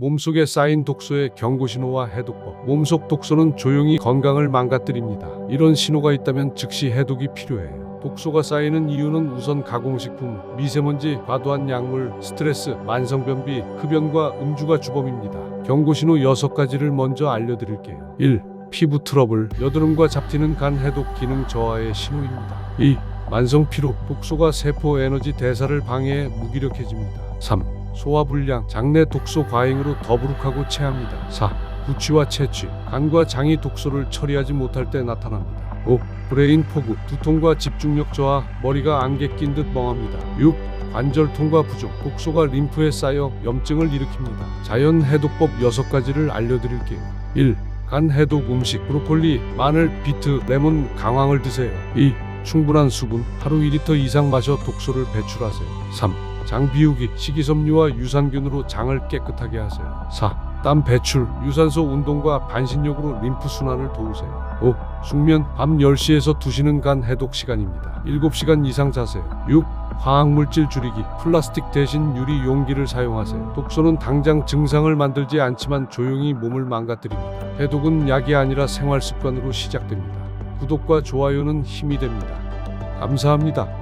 몸속에 쌓인 독소의 경고 신호와 해독법. 몸속 독소는 조용히 건강을 망가뜨립니다. 이런 신호가 있다면 즉시 해독이 필요해요. 독소가 쌓이는 이유는 우선 가공식품, 미세먼지, 과도한 약물, 스트레스, 만성변비, 흡연과 음주가 주범입니다. 경고 신호 6가지를 먼저 알려드릴게요. 1. 피부 트러블, 여드름과 잡티는 간 해독 기능 저하의 신호입니다. 2. 만성 피로, 독소가 세포 에너지 대사를 방해해 무기력해집니다. 3. 소화불량, 장내 독소 과잉으로 더부룩하고 체합니다. 4. 구취와 채취, 간과 장이 독소를 처리하지 못할 때 나타납니다. 5. 브레인 포구, 두통과 집중력 저하, 머리가 안개 낀 듯 멍합니다. 6. 관절통과 부종, 독소가 림프에 쌓여 염증을 일으킵니다. 자연 해독법 6가지를 알려드릴게요. 1. 간 해독 음식, 브로콜리, 마늘, 비트, 레몬, 강황을 드세요. 2. 충분한 수분, 하루 2리터 이상 마셔 독소를 배출하세요. 3. 장 비우기, 식이섬유와 유산균으로 장을 깨끗하게 하세요. 4. 땀 배출, 유산소 운동과 반신욕으로 림프 순환을 도우세요. 5. 숙면, 밤 10시에서 2시는 간 해독 시간입니다. 7시간 이상 자세요. 6. 화학물질 줄이기, 플라스틱 대신 유리 용기를 사용하세요. 독소는 당장 증상을 만들지 않지만 조용히 몸을 망가뜨립니다. 해독은 약이 아니라 생활 습관으로 시작됩니다. 구독과 좋아요는 힘이 됩니다. 감사합니다.